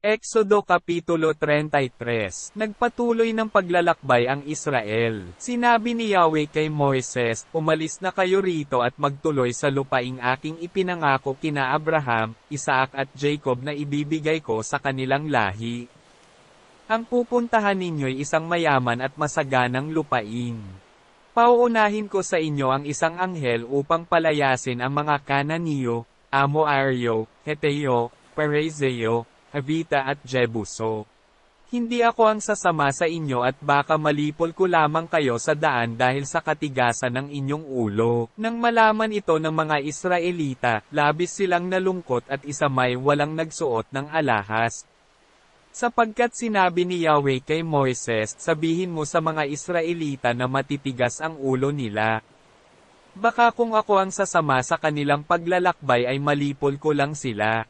Exodo Kapitulo 33 Nagpatuloy ng paglalakbay ang Israel. Sinabi ni Yahweh kay Moises, Umalis na kayo rito at magtuloy sa lupaing aking ipinangako kina Abraham, Isaac at Jacob na ibibigay ko sa kanilang lahi. Ang pupuntahan ninyo'y isang mayaman at masaganang lupain. Pauunahin ko sa inyo ang isang anghel upang palayasin ang mga Kananiyo, Amoario, Heteo, Perezeo, Havita at Jebuso. Hindi ako ang sasama sa inyo at baka malipol ko lamang kayo sa daan dahil sa katigasan ng inyong ulo. Nang malaman ito ng mga Israelita, labis silang nalungkot at isamay walang nagsuot ng alahas. Sapagkat sinabi ni Yahweh kay Moises, sabihin mo sa mga Israelita na matitigas ang ulo nila. Baka kung ako ang sasama sa kanilang paglalakbay ay malipol ko lang sila.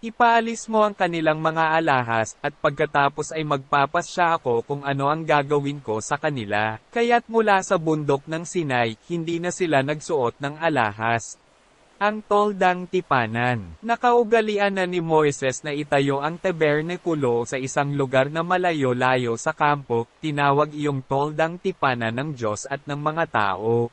Ipaalis mo ang kanilang mga alahas, at pagkatapos ay magpapasya ako kung ano ang gagawin ko sa kanila. Kaya't mula sa bundok ng Sinai, hindi na sila nagsuot ng alahas. Ang toldang tipanan. Nakaugalian na ni Moises na itayo ang tabernekulo sa isang lugar na malayo-layo sa kampo, tinawag iyong toldang tipanan ng Diyos at ng mga tao.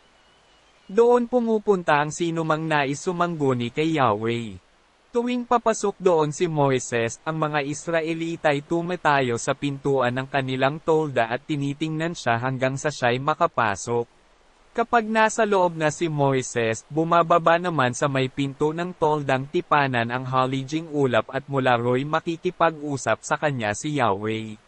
Doon pumupunta ang sinumang nais sumangguni kay Yahweh. Tuwing papasok doon si Moises, ang mga Israelita ay tumatayo sa pintuan ng kanilang tolda at tinitingnan siya hanggang sa siya'y makapasok. Kapag nasa loob na si Moises, bumababa naman sa may pinto ng toldang tipanan ang halijing ulap at mula ro'y makikipag-usap sa kanya si Yahweh.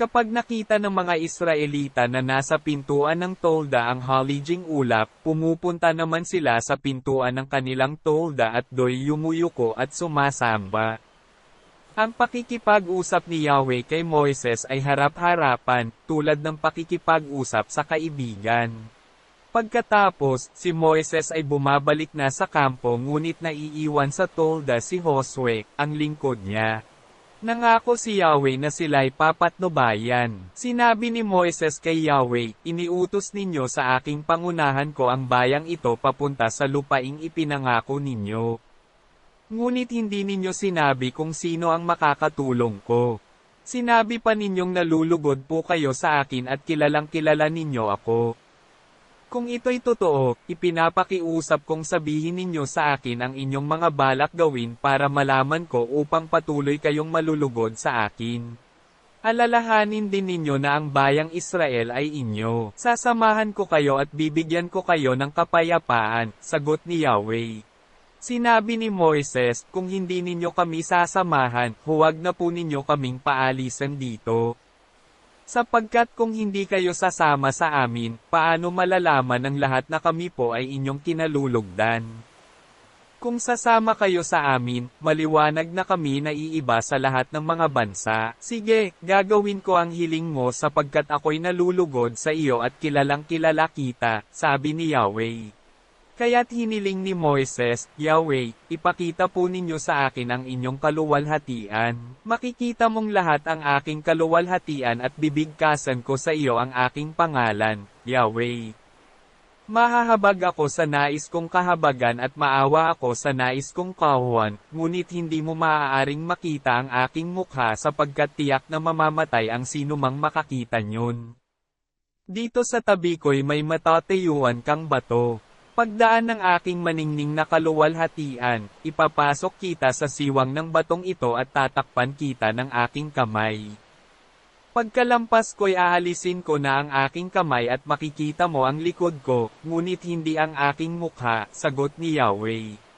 Kapag nakita ng mga Israelita na nasa pintuan ng tolda ang halijing ulap, pumupunta naman sila sa pintuan ng kanilang tolda at doy yumuyuko at sumasamba. Ang pakikipag-usap ni Yahweh kay Moises ay harap-harapan, tulad ng pakikipag-usap sa kaibigan. Pagkatapos, si Moises ay bumabalik na sa kampo ngunit naiiwan sa tolda si Josue, ang lingkod niya. Nangako si Yahweh na sila'y papatnubayan. Sinabi ni Moises kay Yahweh, iniutos ninyo sa aking pangunahan ko ang bayang ito papunta sa lupaing ipinangako ninyo. Ngunit hindi ninyo sinabi kung sino ang makakatulong ko. Sinabi pa ninyong nalulugod po kayo sa akin at kilalang kilala ninyo ako. Kung ito'y totoo, ipinapakiusap kong sabihin ninyo sa akin ang inyong mga balak gawin para malaman ko upang patuloy kayong malulugod sa akin. Alalahanin din ninyo na ang bayang Israel ay inyo. Sasamahan ko kayo at bibigyan ko kayo ng kapayapaan, sagot ni Yahweh. Sinabi ni Moises, kung hindi ninyo kami sasamahan, huwag na po ninyo kaming paalisan dito. Sapagkat kung hindi kayo sasama sa amin, paano malalaman ng lahat na kami po ay inyong kinalulugdan? Kung sasama kayo sa amin, maliwanag na kami na iiba sa lahat ng mga bansa. Sige, gagawin ko ang hiling mo sapagkat ako'y nalulugod sa iyo at kilalang kilala kita, sabi ni Yahweh. Kaya't hiniling ni Moises, Yahweh, ipakita po ninyo sa akin ang inyong kaluwalhatian. Makikita mong lahat ang aking kaluwalhatian at bibigkasan ko sa iyo ang aking pangalan, Yahweh. Mahahabag ako sa nais kong kahabagan at maawa ako sa nais kong kahuan, ngunit hindi mo maaaring makita ang aking mukha sapagkat tiyak na mamamatay ang sinumang makakita nyon. Dito sa tabi ko'y may matatayuan kang bato. Pagdaan ng aking maningning na kaluwalhatian, ipapasok kita sa siwang ng batong ito at tatakpan kita ng aking kamay. Pagkalampas ko'y aalisin ko na ang aking kamay at makikita mo ang likod ko, ngunit hindi ang aking mukha, sagot ni Yahweh.